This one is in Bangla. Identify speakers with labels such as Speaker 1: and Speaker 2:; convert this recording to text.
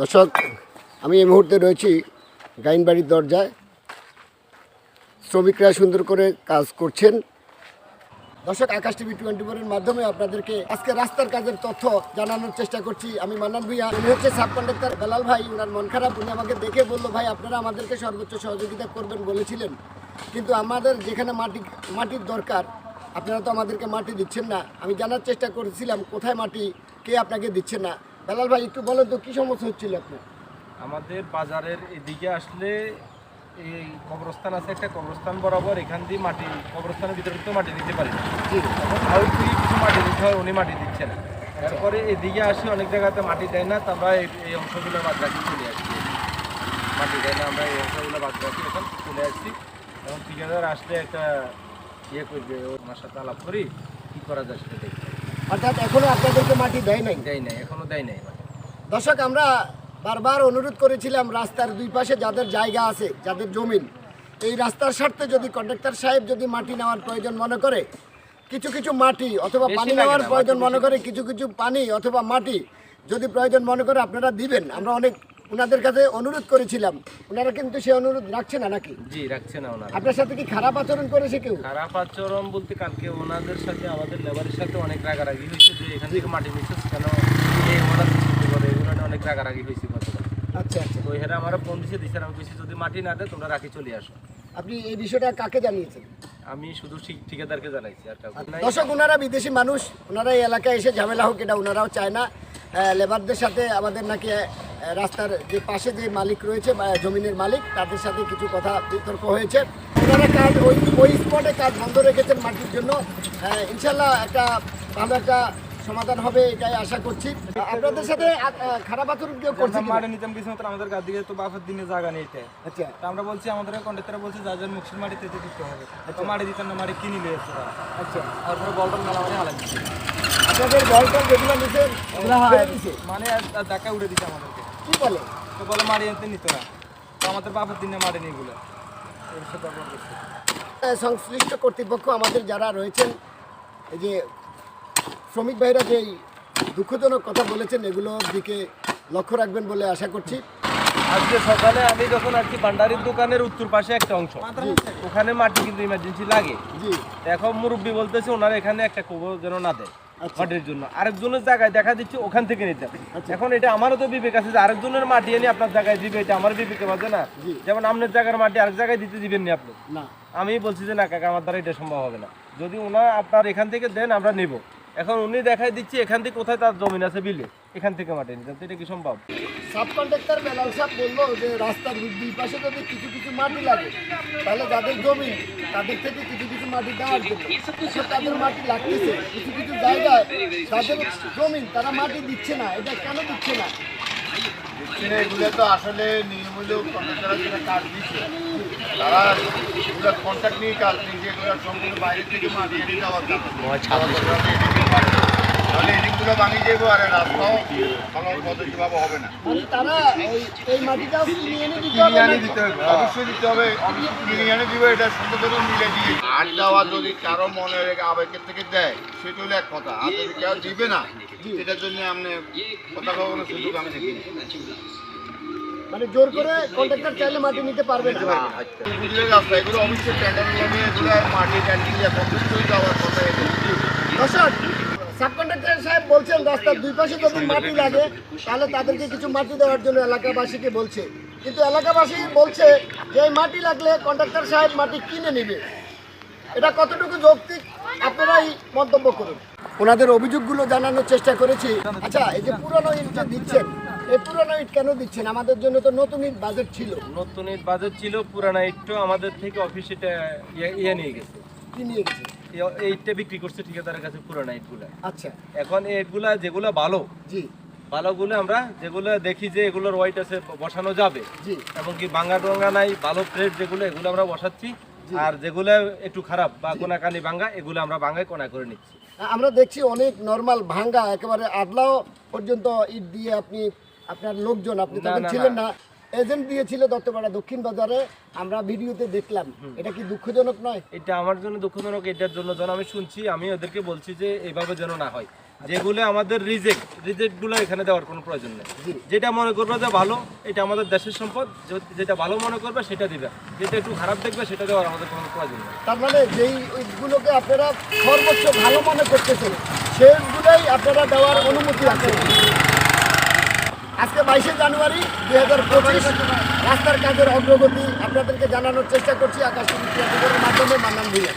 Speaker 1: দর্শক, আমি এই মুহূর্তে রয়েছি গাইনবাড়ির দরজায়। শ্রমিকরা সুন্দর করে কাজ করছেন। দর্শক, আকাশ টিভি টোয়েন্টি ফোরের মাধ্যমে আপনাদেরকে আজকে রাস্তার কাজের তথ্য জানানোর চেষ্টা করছি। আমি মান্নান ভুইয়া, উনি হচ্ছে সাব কন্ডাক্টর বেলাল ভাই ওনার মন খারাপ। উনি আমাকে দেখে বলল, ভাই, আপনারা আমাদেরকে সর্বোচ্চ সহযোগিতা করবেন বলেছিলেন। কিন্তু আমাদের যেখানে মাটি, মাটির দরকার, আপনারা তো আমাদেরকে মাটি দিচ্ছেন না। আমি জানার চেষ্টা করেছিলাম, কোথায় মাটি, কে আপনাকে দিচ্ছে না? বেলাল ভাই একটু বলেন তো কী সমস্যা হচ্ছিল আপনার?
Speaker 2: আমাদের বাজারের এদিকে আসলে এই কবরস্থান আছে একটা কবরস্থান বরাবর এখান দিয়ে মাটি কবরস্থানের ভিতরে তো মাটি দিতে পারি তখন আউট দিয়ে কিছু মাটি দিতে হয় উনি মাটি দিচ্ছেন তারপরে এদিকে আসি অনেক জায়গাতে মাটি দেয় না তো আমরা এই এই অংশগুলো বাদ রাখি চলে আসছি মাটি দেয় না আমরা এই অংশগুলো বাদ রাখি এখন চলে আসছি এখন ঠিকাদার আসলে একটা ইয়ে করবে ওনার সাথে আলাপ করি কী করা যায় সেটা দেখি।
Speaker 1: অর্থাৎ এখনও আপনাদেরকে মাটি দেয় নাই।
Speaker 2: দেয় নাই এখনও দেয় নাই
Speaker 1: দর্শক আমরা বারবার অনুরোধ করেছিলাম রাস্তার দুই পাশে যাদের জায়গা আছে যাদের জমিন এই রাস্তার স্বার্থে যদি কন্ডাক্টর সাহেব যদি মাটি নেওয়ার প্রয়োজন মনে করে কিছু কিছু মাটি অথবা পানি নেওয়ার প্রয়োজন মনে করে কিছু কিছু পানি অথবা মাটি যদি প্রয়োজন মনে করে আপনারা দিবেন। আমরা অনেক ওনাদের কাছে অনুরোধ করেছিলাম। ওনারা কিন্তু সে অনুরোধ রাখছে না নাকি?
Speaker 2: জি রাখছে না ওনারা
Speaker 1: আপনার সাথে কি খারাপ আচরণ করেছে কেউ?
Speaker 2: খারাপ আচরণ বলতে কালকে ওনাদের সাথে আমাদের লেবারের সাথে অনেক রাগারাগি হয়েছে যে এখান থেকে মাটি নিচ্ছে কেন এই ওনারা করে এগুলো অনেক রাগারাগি হয়েছে
Speaker 1: আচ্ছা আচ্ছা।
Speaker 2: তো এরা আমার ফোন দিছে দিছে আমি কইছি যদি মাটি না দেয় তোমরা রাখি চলে আসো।
Speaker 1: আপনি এই বিষয়টা কাকে জানিয়েছেন?
Speaker 2: আমি শুধু ঠিকাদারকে জানাইছি আর কাউকে। নাই
Speaker 1: দর্শক ওনারা বিদেশি মানুষ ওনারা এই এলাকায় এসে ঝামেলা হোক এটা ওনারাও চায় না। লেবারদের সাথে আমাদের নাকি রাস্তার যে পাশে যে মালিক রয়েছে বা জমিনের মালিক তাদের সাথে কিছু কথা বিতর্ক হয়েছে। ওনারা কাজ ওই ওই স্পটে কাজ বন্ধ রেখেছেন মাটির জন্য। ইনশাল্লাহ একটা ভালো একটা সমাধান হবে এটাই আশা করছি। আপনাদের সাথে খারাপ আচরণ কেউ করছে?
Speaker 3: মাটি নিতাম কিছু মতো আমাদের গাছ দিকে তো বাপের দিনে জায়গা নেই।
Speaker 1: আচ্ছা।
Speaker 3: তা আমরা বলছি আমাদের কন্ট্রাক্টর বলছে যা যার মুখের মাটি তেতে দিতে হবে। তো মাটি দিতাম না মাটি কিনে নিয়ে এসছে তারা।
Speaker 1: আচ্ছা।
Speaker 3: তারপরে বলটার মেলা মানে হালাই
Speaker 1: আপনাদের বলটার যেগুলো দিছে।
Speaker 3: মানে ধাক্কা উড়ে দিচ্ছে আমাদেরকে
Speaker 1: কি বলে?
Speaker 3: তো বলে মারি আনতে নিত না তো আমাদের বাপের দিনে মারেনি
Speaker 1: এগুলো। সংশ্লিষ্ট কর্তৃপক্ষ আমাদের যারা রয়েছেন এই যে শ্রমিক ভাইরা যে দুঃখজনক কথা বলেছেন এগুলোর দিকে লক্ষ্য রাখবেন বলে আশা করছি।
Speaker 2: আজকে সকালে আমি যখন আর কি ভান্ডারির দোকানের উত্তর পাশে একটা অংশ ওখানে মাটি কিন্তু ইমার্জেন্সি লাগে। এখন মুরব্বী বলতেছে ওনারা এখানে একটা কবর যেন না দেয়
Speaker 1: আচ্ছা।
Speaker 2: মাটির জন্য। আরেকজনের জায়গায় দেখা দিচ্ছে ওখান থেকে নিতে
Speaker 1: আচ্ছা।
Speaker 2: এখন এটা আমারও তো বিবেক আছে যে আরেকজনের মাটি এনে আপনার জায়গায় দিবে এটা আমার বিবেকে বাজে না। যেমন আপনার জায়গার মাটি আরেক জায়গায় দিতে দিবেন না। আপনি আমি বলছি যে না কাকা আমার দ্বারা এটা সম্ভব হবে না। যদি ওনার আপনার এখান থেকে দেন আমরা নেব। এখন উনি দেখাই দিচ্ছে এখান থেকে কোথায় তার জমিন আছে বিলে? এখান থেকে মাটি নিতেন তো এটা কি সম্ভব?
Speaker 1: সাব কন্ট্রাক্টর বেলাল সাহেব বলল যে রাস্তার দুই দুই পাশে যদি কিছু কিছু মাটি লাগে তাহলে যাদের জমি তাদের থেকে কিছু কিছু মাটি দেওয়ার জন্য তাদের মাটি লাগতেছে কিছু কিছু জায়গায় তাদের জমি তারা মাটি দিচ্ছে না এটা কেন দিচ্ছে না?
Speaker 4: এগুলো তো আসলে যারা কাজ দিচ্ছে তারা এগুলো কন্ট্রাক্ট নিয়ে কাজ এগুলো সম্পূর্ণ বাইরে থেকে মাটি এনে দেওয়ার জন্য তাহলে এদিকগুলো ভাঙিয়ে যাব আর রাস্তাও ভালো পদ্ধতিভাবে হবে না।
Speaker 1: মানে তারা এই মাটিটাও কিনে দিতে হবে
Speaker 4: অবশ্যই দিতে দিবে এটা সুন্দর করে মিলে দিয়ে। আর দেওয়া যদি কারও মনে রেখে আবেগের থেকে দেয় সেটা হলো এক কথা। আর যদি কেউ দিবে না সেটার জন্য আপনি কথা সুযোগ আমি দেখিনি।
Speaker 1: মানে জোর করে কন্ট্রাক্টর চাইলে মাটি নিতে পারবে না।
Speaker 4: বুঝলে রাস্তা এগুলো অবশ্যই টেন্ডার নিয়ে এগুলো মাটি ট্যান্ডি দিয়ে কমপ্লিট করে দেওয়ার কথা
Speaker 1: কন্ট্রাক্টর সাহেব বলছেন রাস্তার দুই পাশে যদি মাটি লাগে তাহলে তাদেরকে কিছু মাটি দেওয়ার জন্য এলাকাবাসীকে বলছে। কিন্তু এলাকাবাসী বলছে যে এই মাটি লাগলে কন্ট্রাক্টর সাহেব মাটি কিনে নেবে। এটা কতটুকু যৌক্তিক? আপনারাই মন্তব্য করুন। ওনাদের অভিযোগগুলো জানানোর চেষ্টা করেছি। আচ্ছা এই যে পুরনো ইট যে দিচ্ছেন এই পুরনো ইট কেন দিচ্ছেন? আমাদের জন্য তো নতুন ইট বাজেট ছিল।
Speaker 2: নতুন ইট বাজেট ছিল পুরানা ইটটা আমাদের থেকে অফিসে ইয়ে- ইয়ে নিয়ে গেছে।
Speaker 1: কি নিয়ে গেছে?
Speaker 2: এই- এই বিক্রি করছে ঠিকাদারের কাছে পুরানা ইটগুলা
Speaker 1: আচ্ছা।
Speaker 2: এখন এই ইটগুলা যেগুলো ভালো
Speaker 1: জি।
Speaker 2: ভালোগুলো আমরা যেগুলো দেখি যে এগুলোর ওয়াইট আছে বসানো যাবে।
Speaker 1: জি।
Speaker 2: এবং কি বাঙ্গা ডোঙ্গা নাই ভালো প্লেট যেগুলো এগুলো আমরা বসাচ্ছি। আর যেগুলো একটু খারাপ বা কোনাকানি ভাঙ্গা এগুলো আমরা ভাঙ্গায় কোনা করে নিচ্ছি।
Speaker 1: আমরা দেখছি অনেক নর্মাল ভাঙ্গা একেবারে আদলাও পর্যন্ত ইট দিয়ে আপনি আপনার লোকজন আপনি তখন ছিলেন
Speaker 2: না।
Speaker 1: এজেন্ট দিয়েছিল দত্তপাড়া দক্ষিণ বাজারে আমরা ভিডিওতে দেখলাম। এটা কি দুঃখজনক নয়?
Speaker 2: এটা আমার জন্য দুঃখজনক এটার জন্য যেন আমি শুনছি আমি ওদেরকে বলছি যে এইভাবে যেন না হয়। যেগুলো আমাদের রিজেক্ট রিজেক্টগুলো এখানে দেওয়ার কোনো প্রয়োজন নেই। যেটা মনে করবে যে ভালো এটা আমাদের দেশের সম্পদ যেটা ভালো মনে করবে সেটা দিবে। যেটা একটু খারাপ দেখবে সেটা দেওয়ার আমাদের কোনো প্রয়োজন নেই।
Speaker 1: তার মানে যেই ইটগুলোকে আপনারা সর্বোচ্চ ভালো মনে করতেছেন সেইগুলোই আপনারা দেওয়ার অনুমতি আছে আজকে বাইশে জানুয়ারি দুই হাজার পঁচিশ, রাস্তার কাজের অগ্রগতি আপনাদেরকে জানানোর চেষ্টা করছি আকাশবাণী মাধ্যমে মান্নান ভূঁইয়া।